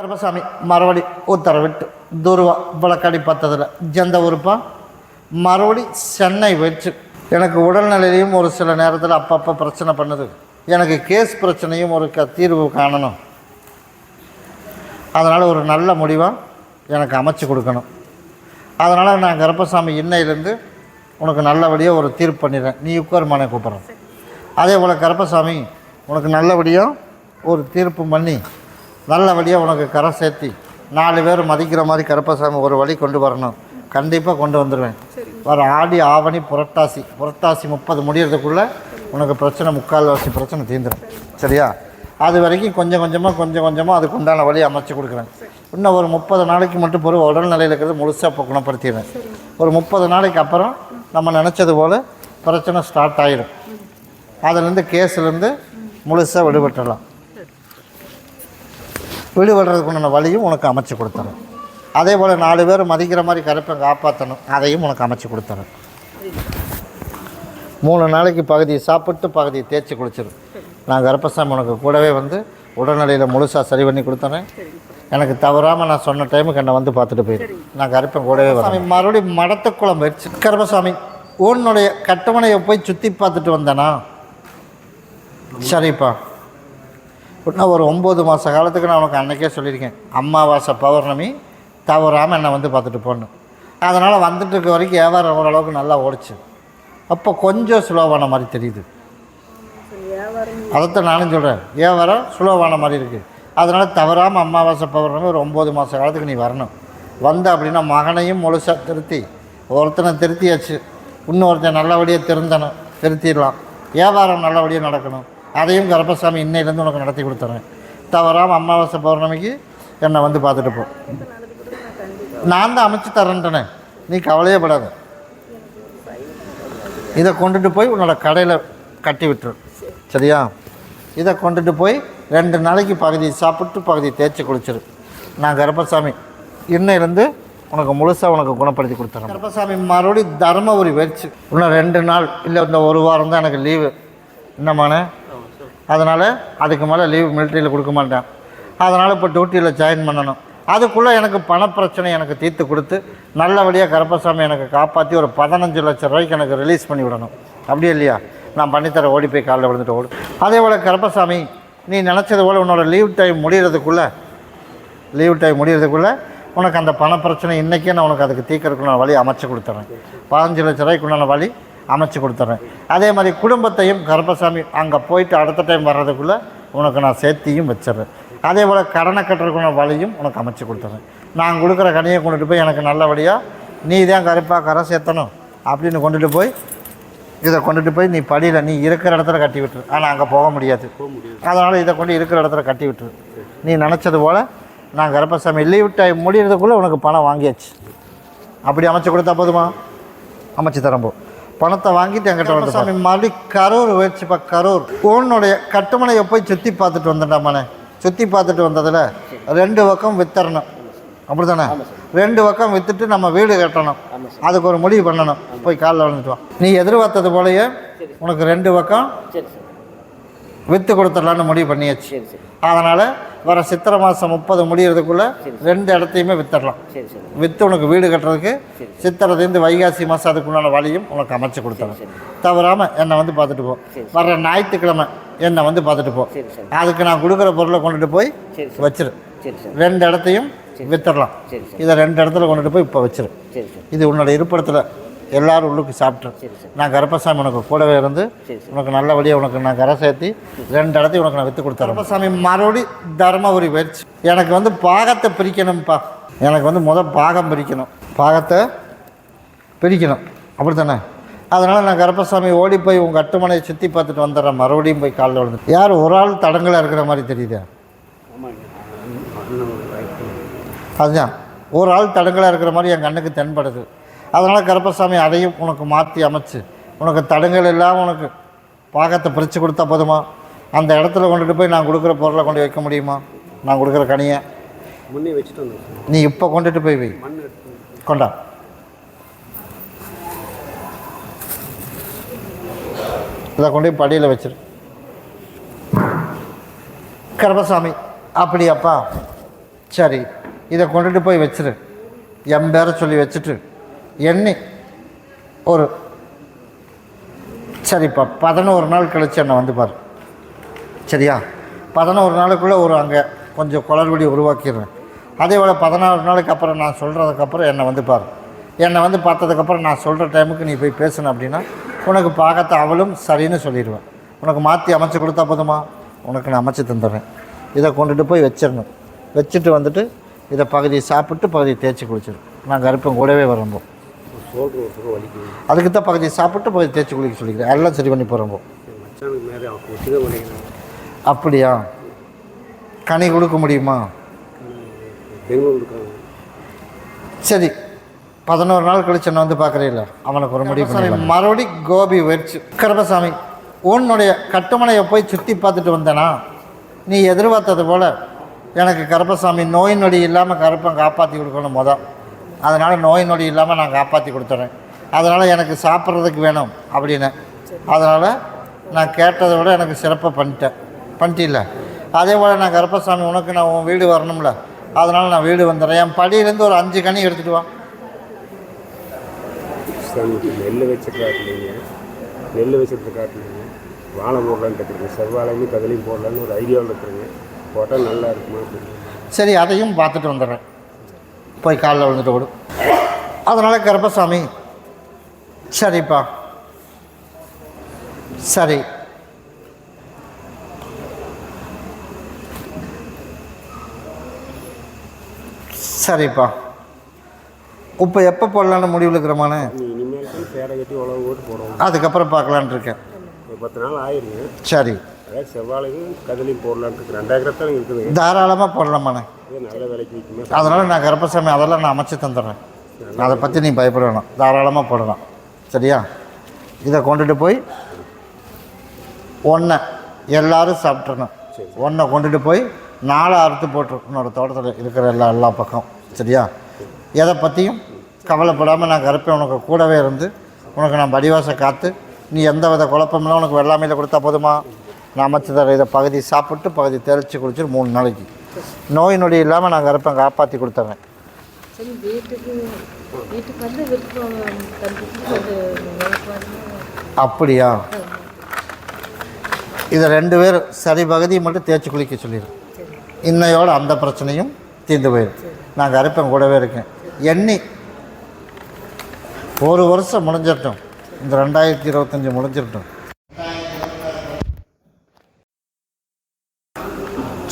கருமசாமி மறுபடி உத்தரவிட்டு துருவா விளக்கடி பத்ததில் ஜந்த உறுப்பா மறுபடி சென்னை வச்சு எனக்கு உடல்நிலையிலையும் ஒரு சில நேரத்தில் அப்பப்போ பிரச்சனை பண்ணுது. எனக்கு கேஸ் பிரச்சனையும் ஒரு க தீர்வு காணணும். அதனால் ஒரு நல்ல முடிவாக எனக்கு அமைச்சு கொடுக்கணும். அதனால் நான் கருப்பசாமி இன்னையிலேருந்து உனக்கு நல்லபடியாக ஒரு தீர்ப்பு பண்ணிடுறேன். நீ உட்காருமானே கூப்பிட்றேன். அதே போல் கருப்பசாமி உனக்கு நல்லபடியாக ஒரு தீர்ப்பு பண்ணி நல்லபடியாக உனக்கு கரை சேர்த்தி நாலு பேர் மதிக்கிற மாதிரி கருப்பசாமி ஒரு வழி கொண்டு வரணும். கண்டிப்பாக கொண்டு வந்துடுவேன் வர ஆடி ஆவணி புரட்டாசி. புரட்டாசி முப்பது முடியறதுக்குள்ளே உனக்கு பிரச்சனை முக்கால்வாசி பிரச்சனை தீர்ந்துடும் சரியா? அது வரைக்கும் கொஞ்சம் கொஞ்சமாக கொஞ்சம் கொஞ்சமாக அதுக்கு உண்டான வழி அமைச்சு கொடுக்குறேன். இன்னும் ஒரு முப்பது நாளைக்கு மட்டும் பொருள் உடல்நிலையில் இருக்கிறது முழுசாக இப்போ குணப்படுத்திடுவேன் ஒரு முப்பது நாளைக்கு அப்புறம் நம்ம நினச்சது போல் பிரச்சனை ஸ்டார்ட் ஆகிடும் அதுலேருந்து கேஸ்லேருந்து முழுசாக விடுபட்டுடலாம். விடுபடுறதுக்கு உண்டான வழியும் உனக்கு அமைச்சு கொடுத்துறேன். அதே போல் நாலு பேர் மதிக்கிற மாதிரி கருப்பை காப்பாற்றணும் அதையும் உனக்கு அமைச்சு கொடுத்துறேன். மூணு நாளைக்கு பகுதியை சாப்பிட்டு பகுதியை தேய்ச்சி குளிச்சிடும் நான் கருப்பசாமி உனக்கு கூடவே வந்து உடல்நிலையில் முழுசாக சரி பண்ணி கொடுத்துறேன். எனக்கு தவறாமல் நான் சொன்ன டைமுக்கு என்னை வந்து பார்த்துட்டு போயிடும் நான் கருப்பன் கூடவே வரேன். மறுபடியும் மடத்துக்குளம் போயிடுச்சு கருப்பசாமி உன்னுடைய கட்டுமனையை போய் சுற்றி பார்த்துட்டு வந்தேனா? சரிப்பா. இன்னும் ஒரு ஒம்பது மாத காலத்துக்கு நான் உனக்கு அன்றைக்கே சொல்லியிருக்கேன். அமாவாசை பௌர்ணமி தவறாமல் என்னை வந்து பார்த்துட்டு போகணும் அதனால் வந்துட்டு இருக்க வரைக்கும் வியாபாரம் ஓரளவுக்கு நல்லா ஓடிச்சு. அப்போ கொஞ்சம் ஸ்லோவான மாதிரி தெரியுது. அதைத்தான் நானும் சொல்கிறேன் வியாபாரம் ஸ்லோவான மாதிரி இருக்குது அதனால் தவறாமல் அமாவாசை பௌர்ணமி ஒரு ஒம்பது மாத காலத்துக்கு நீ வரணும். வந்த அப்படின்னா மகனையும் முழுசாக திருத்தி ஒருத்தனை திருத்தியாச்சு. இன்னொருத்தன் நல்லபடியாக திருந்தணும் திருத்திடலாம். வியாபாரம் நல்லபடியாக நடக்கணும். அதையும் கருப்பசாமி இன்னையிலேருந்து உனக்கு நடத்தி கொடுத்துறேன். தவறாமல் அமாவாசை பௌர்ணமிக்கு என்னை வந்து பார்த்துட்டு போ. நான் தான் அமைச்சு தரேன்ட்டனே. நீ கவலையே படாத இதை கொண்டுட்டு போய் உன்னோட கடையில் கட்டி விட்டுரு. சரியா? இதை கொண்டுட்டு போய் ரெண்டு நாளைக்கு பகுதி சாப்பிட்டு பகுதி தேய்ச்சி குளிச்சிரு. நான் கருப்பசாமி இன்னையிலேருந்து உனக்கு முழுசாக உனக்கு குணப்படுத்தி கொடுத்துறேன். கருப்பசாமி மறுபடியும் தர்மபுரி வச்சு இன்னும் ரெண்டு நாள் இல்லை இந்த ஒரு வாரம் தான் எனக்கு லீவு என்னம்மாண்ணே? அதனால் அதுக்கு மேலே லீவ் மிலிட்ரியில் கொடுக்க மாட்டேன். அதனால் இப்போ டியூட்டியில் ஜாயின் பண்ணணும். அதுக்குள்ளே எனக்கு பணப்பிரச்சனை எனக்கு தீர்த்து கொடுத்து நல்லபடியாக கருப்பசாமி எனக்கு காப்பாற்றி ஒரு பதினஞ்சு லட்ச ரூபாய்க்கு எனக்கு ரிலீஸ் பண்ணி விடணும். அப்படியே இல்லையா? நான் பண்ணித்தர ஓடி போய் காலைல விழுந்துட்டு ஓடு. அதே போல் கருப்பசாமி நீ நினச்சது போல் உன்னோட லீவ் டைம் முடிகிறதுக்குள்ளே லீவ் டைம் முடிகிறதுக்குள்ளே உனக்கு அந்த பண பிரச்சனை இன்றைக்கே நான் உனக்கு அதுக்கு தீக்கிறதுக்குள்ள வழி அமைச்சு கொடுத்துட்றேன் பதினஞ்சு லட்ச ரூபாய்க்குள்ளான வழி அமைச்சு கொடுத்துட்றேன் அதே மாதிரி குடும்பத்தையும் கருப்பசாமி அங்கே போயிட்டு அடுத்த டைம் வர்றதுக்குள்ளே உனக்கு நான் சேர்த்தியும் வச்சிடுறேன். அதே போல் கடனை கட்டுறதுக்குள்ள வழியும் உனக்கு அமைச்சு கொடுத்துட்றேன் நான் கொடுக்குற கனியை கொண்டுட்டு போய் எனக்கு நல்லபடியாக நீ தான் கருப்பாக கரை சேர்த்தணும் அப்படின்னு கொண்டுட்டு போய் இதை கொண்டுட்டு போய் நீ படியில் நீ இருக்கிற இடத்துல கட்டி விட்டுரு. ஆனால் அங்கே போக முடியாது. அதனால் இதை கொண்டு இருக்கிற இடத்துல கட்டி விட்டுரு. நீ நினச்சது போல் நான் கருப்பசாமி லீவ் டைம் முடியறதுக்குள்ளே உனக்கு பணம் வாங்கியாச்சு. அப்படி அமைச்சு கொடுத்தா போதுமா? அமைச்சு தரம்போ பணத்தை வாங்கிட்டு என்கிட்ட வந்து சாமி மறுபடியும் கரூர் வச்சுப்பா கரூர். உன்னுடைய கட்டுமனையை போய் சுற்றி பார்த்துட்டு வந்துட்டாமானே சுற்றி பார்த்துட்டு வந்ததில் ரெண்டு பக்கம் வித்தரணும். அப்படி தானே ரெண்டு பக்கம் விற்றுட்டு நம்ம வீடு கட்டணும். அதுக்கு ஒரு முடிவு பண்ணணும். போய் காலில் விழுந்துட்டு நீ எதிர்பார்த்தது போலயே உனக்கு ரெண்டு பக்கம் விற்று கொடுத்துடலான்னு முடிவு பண்ணியாச்சு அதனால் வர சித்திரை மாதம் முப்பது முடியறதுக்குள்ளே ரெண்டு இடத்தையுமே வித்துடலாம் விற்று உனக்கு வீடு கட்டுறதுக்கு சித்திரத்துலேருந்து வைகாசி மாதம் அதுக்குண்டான வழியும் உனக்கு அமைச்சு கொடுத்துறேன் தவறாமல் என்னை வந்து பார்த்துட்டு போ வர்ற ஞாயிற்றுக்கிழமை என்னை வந்து பார்த்துட்டு போ அதுக்கு நான் கொடுக்குற பொருளை கொண்டுட்டு போய் சரி சரி வச்சிரு சரி சரி ரெண்டு இடத்தையும் வித்துடலாம் இதை ரெண்டு இடத்துல கொண்டுட்டு போய் இப்போ வச்சிரு சரி சரி இது உன்னோட இருப்பிடத்தில் எல்லாரும் உள்ளுக்கு சாப்பிட்ரு நான் கருப்பசாமி உனக்கு கூடவே இருந்து உனக்கு நல்லபடியாக உனக்கு நான் கரை சேர்த்தி ரெண்டு இடத்தையும் உனக்கு நான் விற்று கொடுத்துறேன். கருப்பசாமி மறுபடி தர்மபுரி போயிடுச்சு எனக்கு வந்து பாகத்தை பிரிக்கணும்ப்பா. எனக்கு வந்து முத பாகம் பிரிக்கணும். பாகத்தை பிரிக்கணும். அப்படி தானே அதனால் நான் கருப்பசாமி ஓடி போய் உங்கள் கட்டுமனையை சுற்றி பார்த்துட்டு வந்துடுறேன். மறுபடியும் போய் காலில் விழுந்து யார் ஒரு ஆள் தடங்களாக இருக்கிற மாதிரி தெரியுதா? அதுதான். ஒரு ஆள் தடங்களாக இருக்கிற மாதிரி என் கண்ணுக்கு தென்படுது. அதனால் கருப்பசாமி அதையும் உனக்கு மாற்றி அமைச்சு உனக்கு தடங்கள் இல்லாமல் உனக்கு பாகத்தை பிரித்து கொடுத்தா போதுமா? அந்த இடத்துல கொண்டுட்டு போய் நான் கொடுக்குற பொருளை கொண்டு வைக்க முடியுமா? நான் கொடுக்குற கனியை. முன்னே வச்சுட்டு வந்தேன் நீ இப்போ கொண்டுட்டு போய் வை. கொண்டா. இதை கொண்டு போய் படியில் வச்சிரு. கருப்பசாமி அப்படியாப்பா. சரி இதை கொண்டுட்டு போய் வச்சிரு. என் பேரை சொல்லி வச்சுட்டு எண்ணி ஒரு சரிப்பா பதினோரு நாள் கழிச்சு என்னை வந்து பாரு. சரியா? பதினோரு நாளுக்குள்ளே ஒரு அங்கே கொஞ்சம் குளறுபடி உருவாக்கிடுறேன். அதே போல் பதினாறு நாளுக்கு அப்புறம் நான் சொல்கிறதுக்கப்புறம் என்னை வந்து பாரு. என்னை வந்து பார்த்ததுக்கப்புறம் நான் சொல்கிற டைமுக்கு நீ போய் பேசணும் அப்படின்னா உனக்கு பார்க்கத்த அவளும் சரின்னு சொல்லிடுவேன். உனக்கு மாற்றி அமைச்சு கொடுத்தா போதுமா? உனக்கு நான் அமைச்சு தந்துடுறேன். இதை கொண்டுட்டு போய் வச்சிடணும். வச்சுட்டு வந்துட்டு இதை பகுதியை சாப்பிட்டு பகுதியை தேய்ச்சி குளிச்சிடும் நான் கருப்பம் கூடவே வரும்போது சோல்டர் ஒரு பக்கம் வலிக்குது. அதுக்கு தான் பகுதி சாப்பிட்டு பகுதி தேய்ச்சி குளிக்க சொல்லிக்கிறேன். எல்லாம் சரி பண்ணி போகிறோம்போ மச்சானுக்கு மேலே ஒத்துக்க மாட்டேங்கிறான் அப்படியா? கனி கொடுக்க முடியுமா? பெங்களூர் சரி பதினோரு நாள் கழிச்சு என்ன வந்து பார்க்குறீங்கள அவனுக்கு ஒரு முடிவு மறுபடி கோபி வச்சு கருப்பசாமி உன்னுடைய கட்டுமனையை போய் சுற்றி பார்த்துட்டு வந்தேனா நீ எதிர்பார்த்தது போல் எனக்கு கருப்பசாமி நோய் நொடி இல்லாமல் கருப்பன் காப்பாற்றி கொடுக்கணும் மொதல். அதனால் நோய் நொடி இல்லாமல் நான் காப்பாற்றி கொடுத்துறேன். அதனால் எனக்கு சாப்பிட்றதுக்கு வேணும் அப்படின்னு. அதனால் நான் கேட்டதை விட எனக்கு சிறப்பாக பண்ணிட்டேன். பண்ணிட்டில்ல? அதே போல் நான் கருப்பசாமி உனக்கு நான் உன் வீடு வரணும்ல? அதனால் நான் வீடு வந்துடுறேன். என் படியிலேருந்து ஒரு அஞ்சு கனி எடுத்துகிட்டு வா. நெல் வச்சுட்டு காட்டலைங்க நெல் வச்சுட்டு காட்டலைங்க வாழை போடலான்னு கற்றுருக்கேன் செவ்வாழையும் கதலையும் போடலான்னு ஒரு ஐடியாவில் இருக்கிறேங்க. போட்டால் நல்லா இருக்குமா? சரி அதையும் பார்த்துட்டு வந்துடுறேன். போய் காலில் விழுந்துட்டு விடு அதனால் கருப்பசாமி சரிப்பா. சரி. சரிப்பா. இப்போ எப்போ போடலான்னு முடிவில் இருக்கிறமான இனிமேல் சேரை கட்டி உழவு போட்டு போடுவோம் அதுக்கப்புறம் பார்க்கலான்னு இருக்கேன். பத்து நாள் ஆயிருங்க சரி. அதாவது செவ்வாழையும் கதலையும் போடலான்னு இருக்கு ரெண்டாயிரம் தான் இருக்குதுங்க தாராளமாக போடலாமாண்ணே இது நல்ல விலைக்கு விற்குமே. அதனால் நான் கருப்பசாமி அதெல்லாம் நான் அமைச்சு தந்துடுறேன். அதை பற்றி நீ பயப்பட வேணாம் தாராளமாக போடலாம். சரியா? இதை கொண்டுட்டு போய் ஒன்றை எல்லாரும் சாப்பிட்றணும் ஒன்றை கொண்டுட்டு போய் நாலு அறுத்து போட்டுரு உன்னோட தோட்டத்தில் இருக்கிற எல்லா எல்லா பக்கம். சரியா? எதை பற்றியும் கவலைப்படாமல் நான் கருப்பேன் உனக்கு கூடவே இருந்து உனக்கு நான் படிவாசை காத்து நீ எந்த வித குழப்பமில்லை உனக்கு வெள்ளாமையில் கொடுத்தா போதுமா? நான் அமைச்சு தர இதை பகுதி சாப்பிட்டு பகுதி தெளித்து குடிச்சிட்டு மூணு நாளைக்கு. நோய் நொடி இல்லாமல் நான் கருப்பேன் காப்பாற்றி வந்து அப்படியா? இதை ரெண்டு பேர் சரி பகுதியை மட்டும் தேய்ச்சி குளிக்க சொல்லிடு. இன்னையோட அந்த பிரச்சனையும் தீர்ந்து போயிடும். நான் கருப்பன் கூடவே இருக்கேன். எண்ணி ஒரு வருஷம் முடிஞ்சிடட்டும் இந்த ரெண்டாயிரத்தி இருபத்தஞ்சி முடிஞ்சிடட்டும்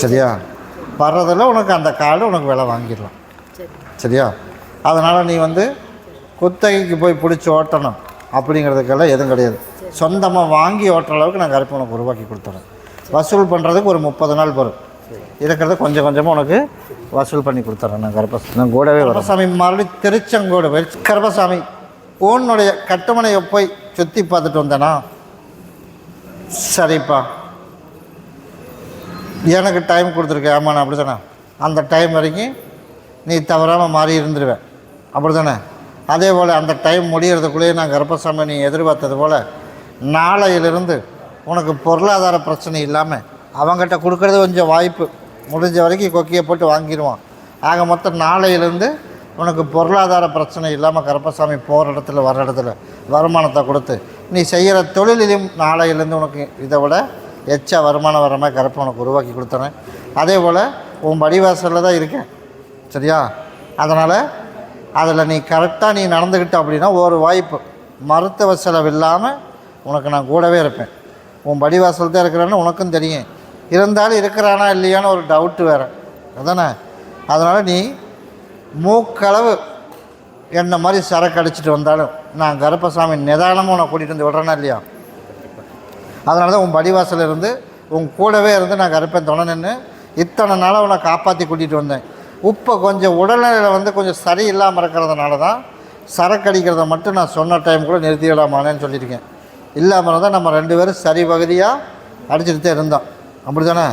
சரியா? வர்றதில் உனக்கு அந்த கார்டு உனக்கு விலை வாங்கிடலாம். சரி சரியா? அதனால் நீ வந்து குத்தகைக்கு போய் பிடிச்சி ஓட்டணும் அப்படிங்கிறதுக்கெல்லாம் எதுவும் கிடையாது. சொந்தமாக வாங்கி ஓட்டுற அளவுக்கு நான் கருப்பு உனக்கு உருவாக்கி கொடுத்துறேன். வசூல் பண்ணுறதுக்கு ஒரு முப்பது நாள் வரும். இருக்கிறத கொஞ்சம் கொஞ்சமாக உனக்கு வசூல் பண்ணி கொடுத்துட்றேன் நான் கருப்பசாமி நான் கூடவே கருப்பசாமி மறுபடியும் திருச்செங்கோடு கருப்பசாமி உன்னுடைய கட்டுமனையை போய் சுற்றி பார்த்துட்டு வந்தேனா? சரிப்பா. எனக்கு டைம் கொடுத்துருக்க ஆமா நான் அப்படி தானே அந்த டைம் வரைக்கும் நீ தவறாமல் மாறி இருந்துருவேன் அப்படி தானே அதே போல் அந்த டைம் முடியறதுக்குள்ளேயே நான் கர்ப்பசாமி நீ எதிர்பார்த்தது போல் நாளையிலிருந்து உனக்கு பொருளாதார பிரச்சனை இல்லாமல் அவங்ககிட்ட கொடுக்கறது கொஞ்சம் வாய்ப்பு. முடிஞ்ச வரைக்கும் கொக்கியை போட்டு வாங்கிடுவான் ஆக மொத்தம் நாளையிலேருந்து உனக்கு பொருளாதார பிரச்சனை இல்லாமல் கருப்பசாமி போகிற இடத்துல வர்ற இடத்துல வருமானத்தை கொடுத்து நீ செய்கிற தொழிலிலும் நாளையிலேருந்து உனக்கு இதை விட எச்சா வருமானம் வர மாதிரி கருப்பை உனக்கு உருவாக்கி கொடுத்துறேன். அதே போல் உன் படிவாசலில் தான் இருக்கேன். சரியா? அதனால் அதில் நீ கரெக்டாக நீ நடந்துக்கிட்ட அப்படின்னா ஒரு வாய்ப்பு. மருத்துவ செலவு இல்லாமல் உனக்கு நான் கூடவே இருப்பேன். உன் படிவாசல் தான் இருக்கிறான்னு உனக்கும் தெரியும். இருந்தாலும் இருக்கிறானா இல்லையான்னு ஒரு டவுட்டு வேறு. அதானே? அதனால் நீ மூக்களவு என்ன மாதிரி சரக்கு அடிச்சிட்டு வந்தாலும் நான் கருப்பசாமி நிதானமாக உன்னை கூட்டிகிட்டு வந்து விடுறேன்னா இல்லையா? அதனால தான் உன் படிவாசல் இருந்து உன் கூடவே இருந்து நான் கருப்பேன் துணை நின்று இத்தனை நாளாக உன்னை காப்பாற்றி கூட்டிகிட்டு வந்தேன். இப்போ கொஞ்சம் உடல்நிலையில் வந்து கொஞ்சம் சரியில்லாமல் இருக்கிறதுனால தான் சரக்கு அடிக்கிறத மட்டும் நான் சொன்ன டைம் கூட நிறுத்திடலாமானேன்னு சொல்லியிருக்கேன். இல்லாமல் இருந்தால் நம்ம ரெண்டு பேரும் சரி பகுதியாக அடிச்சுட்டு இருந்தோம். அப்படி தானே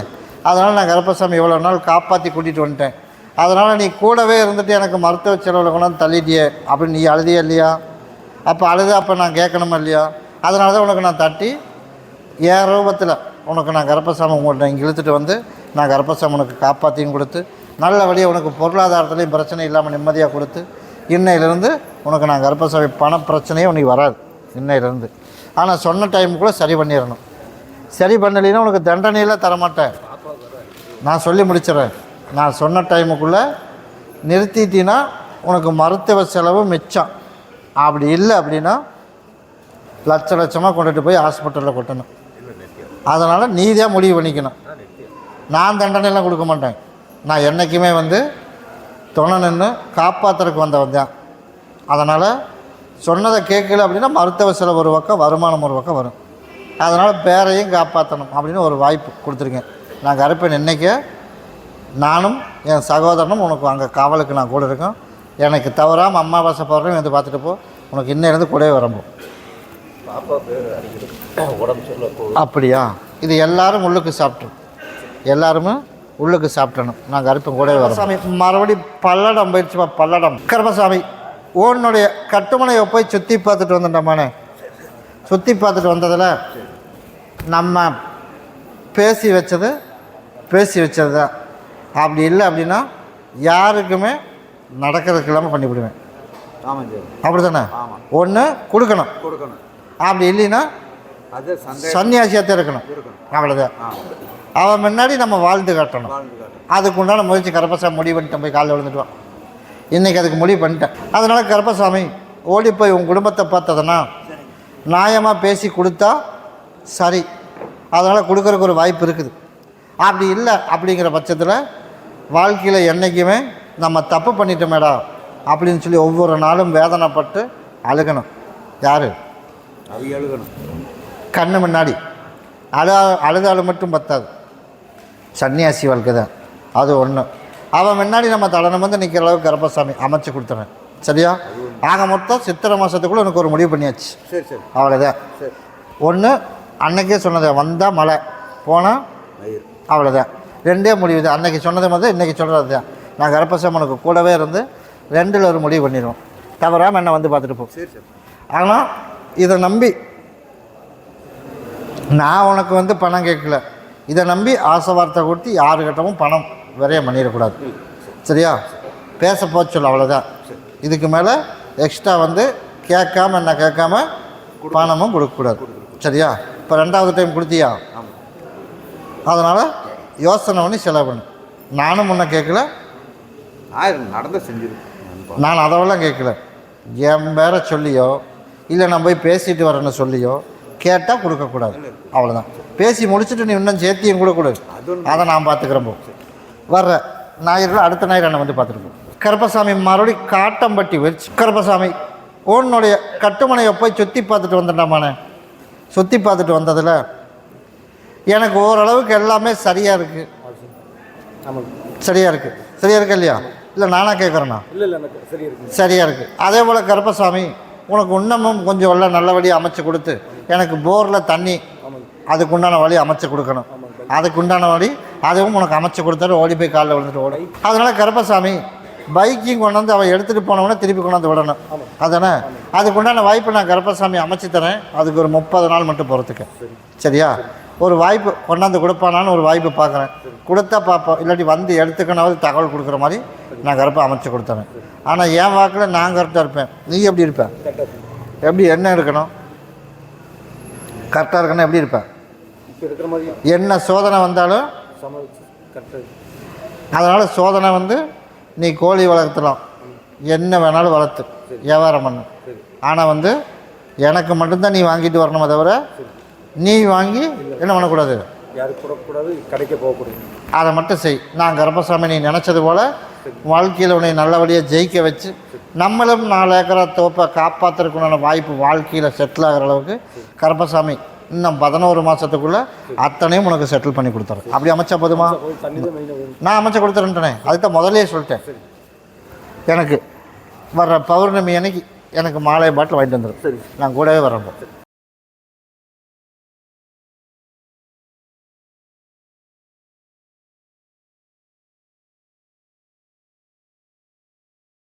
அதனால் நான் கருப்பசாமி இவ்வளோ நாள் காப்பாற்றி கூட்டிகிட்டு வந்துட்டேன். அதனால் நீ கூடவே இருந்துட்டு எனக்கு மருத்துவ செலவில் கொண்டாந்து தள்ளிட்டியே. அப்படின்னு நீ அழுதியா இல்லையா? அப்போ அழுது அப்போ நான் கேட்கணுமா இல்லையா? அதனால தான் உனக்கு நான் தட்டி என் ரூபத்தில் உனக்கு நான் கருப்பசாமி உங்கள்கிட்ட இங்கே இழுத்துட்டு வந்து நான் கருப்பசாமி உனக்கு காப்பாற்றியும் கொடுத்து நல்லபடியாக உனக்கு பொருளாதாரத்துலேயும் பிரச்சனை இல்லாமல் நிம்மதியாக கொடுத்து இன்னையிலேருந்து உனக்கு நான் கர்ப்பசாமி பண பிரச்சனையே உனக்கு வராது இன்னையிலேருந்து. ஆனால் சொன்ன டைமுக்குள்ளே சரி பண்ணிடணும் சரி பண்ணலைன்னா உனக்கு தண்டனையெல்லாம் தரமாட்டேன். நான் சொல்லி முடிச்சிடுறேன். நான் சொன்ன டைமுக்குள்ளே நிறுத்திட்டினா உனக்கு மருத்துவ செலவு மிச்சம். அப்படி இல்லை அப்படின்னா லட்ச லட்சமாக கொண்டுட்டு போய் ஹாஸ்பிட்டலில் கொட்டணும். அதனால் நீ தான் முடிவு பண்ணிக்கணும். நான் தண்டனையெல்லாம் கொடுக்க மாட்டேன். நான் என்றைக்குமே வந்து துணை நின்று காப்பாற்றுறதுக்கு வந்தவன் தான். அதனால் சொன்னதை கேட்கல அப்படின்னா மருத்துவ செலவு ஒரு பக்கம் வருமானம் ஒரு பக்கம் வரும். அதனால் பேரையும் காப்பாற்றணும் அப்படின்னு ஒரு வாய்ப்பு கொடுத்துருக்கேன். நான் கருப்பேன் என்றைக்கே நானும் என் சகோதரனும் உனக்கு அங்கே காவலுக்கு நான் கூட இருக்கேன் எனக்கு தவறாமல் அம்மாவாசை பௌர்ணமி வந்து பார்த்துட்டு போ. உனக்கு இன்னையிலேருந்து கூடவே வரம்போ அப்படியா? இது எல்லாரும் உள்ளுக்கு சாப்பிட்ரும் எல்லாருமே உள்ளுக்கு சாப்பிட்டணும் நான் கருப்பன் கூடவே வரோம் சாமி மறுபடி பல்லடம் போயிடுச்சுப்பா பல்லடம். கருப்பசாமி உன்னுடைய கட்டுமனையை போய் சுற்றி பார்த்துட்டு வந்துட்டோமானே? சுற்றி பார்த்துட்டு வந்ததில் நம்ம பேசி வச்சது பேசி வச்சது தான் அப்படி இல்லை அப்படின்னா யாருக்குமே நடக்கிறதுக்கு இல்லாமல் பண்ணிவிடுவேன். ஆமாம் சார் அப்படி தானே ஒன்று கொடுக்கணும். கொடுக்கணும். அப்படி இல்லைன்னா அது சன்னியாசியாக இருக்கணும். அவ்வளோதான் அவன் முன்னாடி நம்ம வாழ்ந்து காட்டணும். வாழ்ந்து காட்டும் அதுக்கு உண்டான முயற்சி கருப்பசாமி முடிவு பண்ணிட்டேன் போய் காலைல விழுந்துட்டு வா இன்றைக்கி அதுக்கு முடிவு பண்ணிட்டேன். அதனால் கருப்பசாமி ஓடி போய் உன் குடும்பத்தை பார்த்ததுன்னா நியாயமாக பேசி கொடுத்தா சரி. அதனால் கொடுக்கறதுக்கு ஒரு வாய்ப்பு இருக்குது. அப்படி இல்லை அப்படிங்கிற பட்சத்தில் வாழ்க்கையில் என்றைக்குமே நம்ம தப்பு பண்ணிட்டோமேடா அப்படின்னு சொல்லி ஒவ்வொரு நாளும் வேதனைப்பட்டு அழுகணும். யார்? அவங்க எழுதணும் கண்ணு முன்னாடி. அழா அழுதாலும் மட்டும் பத்தாது. சன்னியாசி வாழ்க்கை தான். அது ஒன்று அவன் முன்னாடி நம்ம தலனம் வந்து நிற்கிற அளவுக்கு கருப்பசாமி அமைச்சு கொடுத்துறேன். சரியா? ஆக மொத்தம் சித்திரை மாதத்துக்குள்ளே எனக்கு ஒரு முடிவு பண்ணியாச்சு. சரி சரி. அவ்வளோதான் ஒன்று அன்னைக்கே சொன்னது வந்தால் மழை போனால் அவ்வளோதான் ரெண்டே முடிவு தான். அன்னைக்கு சொன்னது மாதிரி இன்றைக்கி சொல்கிறது தான். நான் கருப்பசாமி உனக்கு கூடவே இருந்து ரெண்டில் ஒரு முடிவு பண்ணிடுவோம். தவறாமல் என்னை வந்து பார்த்துட்டு போ. சரி சரி. ஆனால் இதை நம்பி நான் உனக்கு வந்து பணம் கேட்கல. இதை நம்பி ஆசை வார்த்தை கொடுத்து யாருக்கிட்டவும் பணம் விரையம் பண்ணிடக்கூடாது. சரியா? பேச போக சொல்ல அவ்வளோதான் இதுக்கு மேலே எக்ஸ்ட்ரா வந்து கேட்காம என்ன கேட்காம பணமும் கொடுக்கக்கூடாது. சரியா? இப்போ ரெண்டாவது டைம் கொடுத்தியா? அதனால் யோசனை பண்ணி செலவு பண்ணு. நானும் முன்ன கேட்கல. ஆயிரம் நடந்த செஞ்சிருக்கேன் நான் அதெல்லாம் கேட்கல. என் பேரை சொல்லியோ இல்லை நான் போய் பேசிட்டு வரேன்னு சொல்லியோ கேட்டால் கொடுக்கக்கூடாது. அவ்வளோதான் பேசி முடிச்சுட்டு நீ இன்னும் சேர்த்தியும் கூட கொடு. அதை நான் பார்த்துக்கிறேன் போ. வர்ற ஞாயிறு அடுத்த ஞாயிறு என்னை வந்து பார்த்துருப்போம் கருப்பசாமி மறுபடியும் காட்டம்பட்டி வச்சு கருப்பசாமி உன்னுடைய கட்டுமனையை போய் சுற்றி பார்த்துட்டு வந்துட்டாமானே சுற்றி பார்த்துட்டு வந்ததில் எனக்கு ஓரளவுக்கு எல்லாமே சரியாக இருக்குது சரியாக இருக்குது சரியாக இருக்கு இல்லையா? இல்லை நானாக கேட்குறேண்ணா இல்லை சரியாக இருக்குது அதே போல் கருப்பசாமி உனக்கு இன்னமும் கொஞ்சம் எல்லாம் நல்லபடியாக அமைச்சு கொடுத்து எனக்கு போரில் தண்ணி அதுக்கு உண்டான வழி அமைச்சு கொடுக்கணும். அதுக்கு உண்டான வழி அதுவும் உனக்கு அமைச்சு கொடுத்தாரு ஓடி போய் காலில் விழுந்துட்டு ஓடி. அதனால் கருப்பசாமி பைக்கையும் கொண்டு வந்து அவன் எடுத்துகிட்டு போனவொடனே திருப்பி கொண்டாந்து விடணும். அதானே? அதுக்கு உண்டான வாய்ப்பு நான் கருப்பசாமி அமைச்சு தரேன். அதுக்கு ஒரு முப்பது நாள் மட்டும் போகிறதுக்கு சரியா? ஒரு வாய்ப்பு கொண்டாந்து கொடுப்பானான்னு ஒரு வாய்ப்பு பார்க்குறேன். கொடுத்தா பார்ப்போம். இல்லாட்டி வந்து எடுத்துக்கனாவது தகவல் கொடுக்குற மாதிரி நான் கருப்பை அமைச்சு கொடுத்தேன் ஆனால் என் வாக்கில் நான் கரெக்டாக இருப்பேன். நீ எப்படி இருப்ப? எப்படி என்ன இருக்கணும் கரெக்டாக இருக்கணும் எப்படி இருப்பேன் என்ன சோதனை வந்தாலும் அதனால் சோதனை வந்து நீ கோழி வளர்த்தலாம். என்ன வேணாலும் வளர்த்து. வியாபாரம் பண்ணு. ஆனால் வந்து எனக்கு மட்டும்தான் நீ வாங்கிட்டு வரணுமே தவிர நீ வாங்கி என்ன பண்ணக்கூடாது? யாருக்கு கொடுக்கக்கூடாது கடைக்கு போகக்கூடாது அதை மட்டும் செய். நான் கர்ப்பசாமி நீ நினச்சது போல் வாழ்க்கையில் உன்னை நல்லபடியாக ஜெயிக்க வச்சு நம்மளும் நாலு ஏக்கரா தோப்பை காப்பாற்றுறதுக்குண்டான வாய்ப்பு வாழ்க்கையில் செட்டில் ஆகிற அளவுக்கு கருப்பசாமி இன்னும் பதினோரு மாதத்துக்குள்ளே அத்தனையும் உனக்கு செட்டில் பண்ணி கொடுத்துறேன். அப்படி அமைச்சா போதுமா? நான் அமைச்சு கொடுத்துறேன்ட்டேனே. அதுதான் முதல்லயே சொல்லிட்டேன். எனக்கு வர்ற பௌர்ணமி அன்னைக்கு எனக்கு மாலை பாட்டில் வாங்கிட்டு வந்துடும் நான் கூடவே வரேன்